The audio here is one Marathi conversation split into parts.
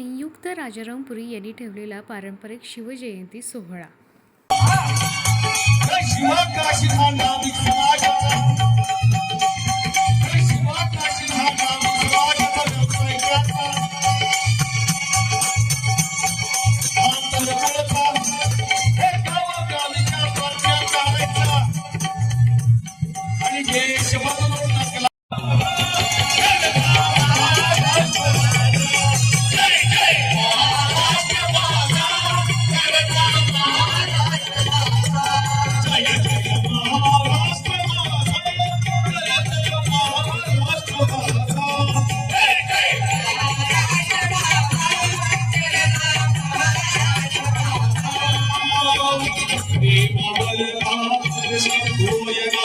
संयुक्त राजारामपुरी यांनी ठेवलेला पारंपरिक शिवजयंती सोहळा. Oh, yeah.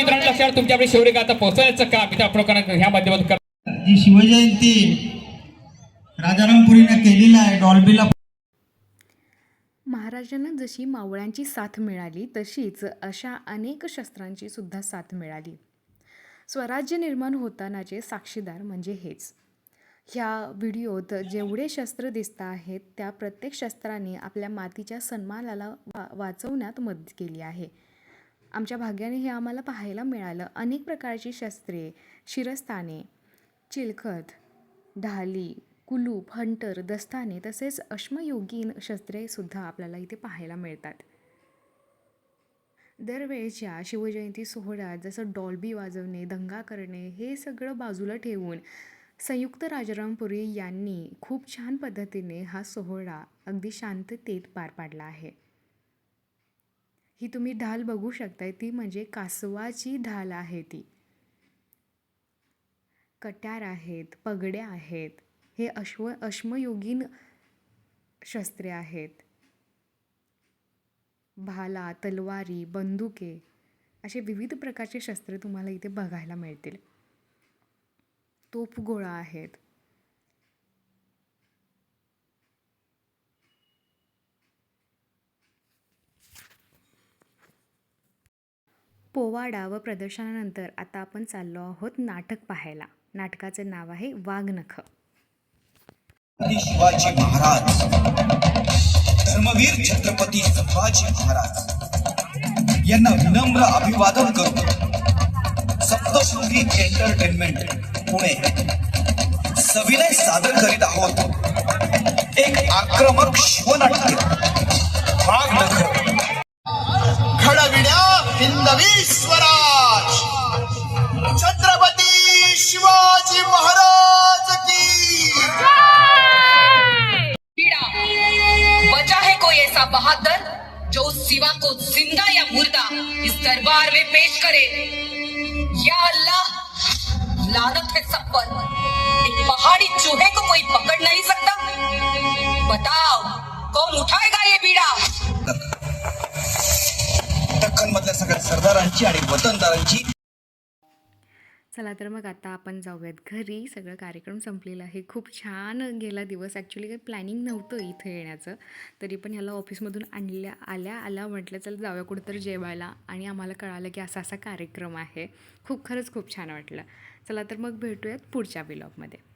मित्रांनो लक्षात तुमच्याकडे शेवटी आता पोहोचवायचं काम इथं आपण लोकांना ह्या माध्यमातून कर जी शिवजयंती राजारामपुरीने केलेली आहे डॉल्बीला महाराजांना जशी मावळ्यांची साथ मिळाली तशीच अशा अनेक शस्त्रांची सुद्धा साथ मिळाली. स्वराज्य निर्माण होतानाचे साक्षीदार म्हणजे हेच. ह्या व्हिडिओत जेवढे शस्त्र दिसत आहेत त्या प्रत्येक शस्त्राने आपल्या मातीच्या सन्मानाला वा वाचवण्यात मदत केली आहे. आमच्या भाग्याने हे आम्हाला पाहायला मिळालं. अनेक प्रकारची शस्त्रे शिरस्ताने चिलखत ढाली कुलूप हंटर दस्ताने तसेच अश्मयोगीन शस्त्रेसुद्धा आपल्याला इथे पाहायला मिळतात. दरवेळेच्या शिवजयंती सोहळ्यात जसं डॉल्बी वाजवणे दंगा करणे हे सगळं बाजूला ठेवून संयुक्त राजारामपुरी यांनी खूप छान पद्धतीने हा सोहळा अगदी शांततेत पार पाडला आहे. ही तुम्ही ढाल बघू शकताय ती म्हणजे कासवाची ढाल आहे ती. कट्यार आहेत पगड्या आहेत हे अश्व अश्मयोगीन शस्त्रे आहेत. भाला तलवारी बंदुके असे विविध प्रकारचे शस्त्रे तुम्हाला इथे बघायला मिळतील. तोफगोळा आहेत. पोवाडा व प्रदर्शनानंतर आता आपण चाललो आहोत नाटक पाहायला. नाटकाचं नाव आहे वाघनख. शिवाजी महाराज. धर्मवीर छत्रपती संभाजी महाराज. यांना विनम्र अभिवादन करू सप्तशृंगी एंटरटेनमेंट पुणे सविनय सादर करीत आहोत. एक आक्रमक शिवनाट्य. वाघनख. स्वराज। छत्रपती शिवाजी महाराज की। पीड़ा। बचा है कोई ऐसा बहादुर जो उस सिवा को ज़िंदा या मुर्दा इस दरबार में पेश करे? या अल्लाह, लानत है सब पर। एक पहाड़ी चूहे को कोई पकड़ नहीं सकता? बताओ, कौन उठाएगा ये बीड़ा सरदारांची आणि वतनदारांची. चला तर मग आता आपण जाऊयात घरी. सगळं कार्यक्रम संपलेला आहे. खूप छान गेला दिवस. ॲक्च्युली काही प्लॅनिंग नव्हतं इथं येण्याचं. तरी पण ह्याला ऑफिसमधून आणल्या आल्या आल्या म्हटलं चल जाऊया कुठंतरी जेवायला. आणि आम्हाला कळालं की असा असा कार्यक्रम आहे. खूप खरंच खूप छान वाटलं. चला तर मग भेटूयात पुढच्या ब्लॉगमध्ये